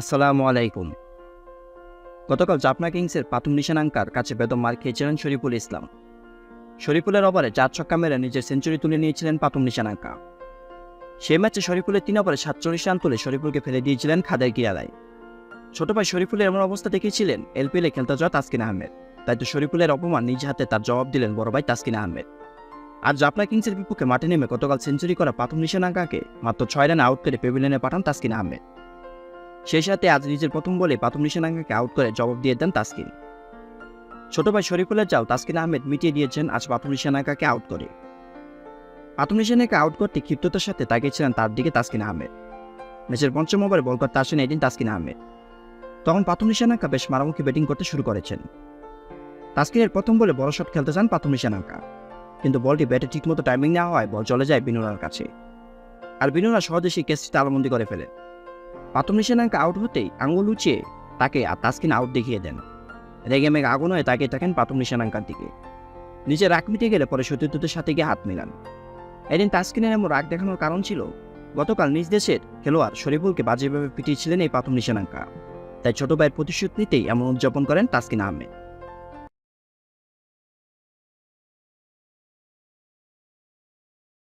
আসসালামু আলাইকুম। গতকাল জাপনা কিংসের পাতুম নিশানাঙ্কার কাছে বেদম মার খেয়েছিলেন শরীফুল ইসলাম। শরীফুলের ওভারে চার ছক্কা মেরে নিজের সেঞ্চুরি তুলে নিয়েছিলেন পাতুম নিশানাঙ্কা। সে ম্যাচে শরীফুলের তিন ওভারে সাতচল্লিশ রান তুলে শরীফুলকে ফেলে দিয়েছিলেন খাদের কিরালায় ছোট ভাই শরীফুলের এমন অবস্থা দেখিয়েছিলেন এলপিএলে খেলতে যাওয়া তাসকিন আহমেদ। তাই তো শরীফুলের অপমান নিজ হাতে তার জবাব দিলেন বড় ভাই তাসকিন আহমেদ। আর জাপনা কিংসের বিপক্ষে মাঠে নেমে গতকাল সেঞ্চুরি করা পাতুম নিশানাঙ্কাকে মাত্র ছয় রানে আউট করে পেভিলিয়নে পাঠান তাসকিন আহমেদ। সেই সাথে আজ নিজের প্রথম বলে পাতুম নিশানাঙ্গাকে আউট করে জবাব দিয়ে দেন তাসকিন। ছোট ভাই শরীফুলের চাল তাসকিন আহমেদ মিটিয়ে দিয়েছেন আজ পাতুম নিশানাঙ্গাকে আউট করে। পাতুম নিশানাকে আউট করতে ক্ষিপ্ততার সাথে তাকিয়েছিলেন তার দিকে তাসকিন আহমেদ। ম্যাচের পঞ্চম ওভারে বল করতে আসেন এদিন তাসকিন আহমেদ। তখন পাতুম নিশানাঙ্কা বেশ মারামুখী ব্যাটিং করতে শুরু করেছেন। তাসকিনের প্রথম বলে বড় শট খেলতে চান পাতুম নিশানাঙ্কা কিন্তু বলটি ব্যাটে ঠিকমতো টাইমিং নেওয়া হয় বল চলে যায় বিনুরার কাছে। আর বিনুরা সহজে সেই কেসটি তালবন্দি করে ফেলেন পাতুম নিশানাকে আউট হতেই আঙুল উঁচিয়ে তাকে আর তাসকিন আউট দেখিয়ে দেন। রেগে মেঘ আগুন হয়ে তাকে থাকেন পাতুম নিশানাঙ্কার দিকে। নিজের রাগ মিটে গেলে পরে সতীর্থদের সাথে গিয়ে হাত মেলান। এদিন তাসকিনের এমন রাগ দেখানোর কারণ ছিল, গতকাল নিজ দেশের খেলোয়াড় শরীফুলকে বাজেভাবে পিটিয়েছিলেন এই পাতুম নিশানাঙ্কা। তাই ছোট ভাইয়ের প্রতিশোধ নিতেই এমন উদযাপন করেন তাসকিন আহমেদ।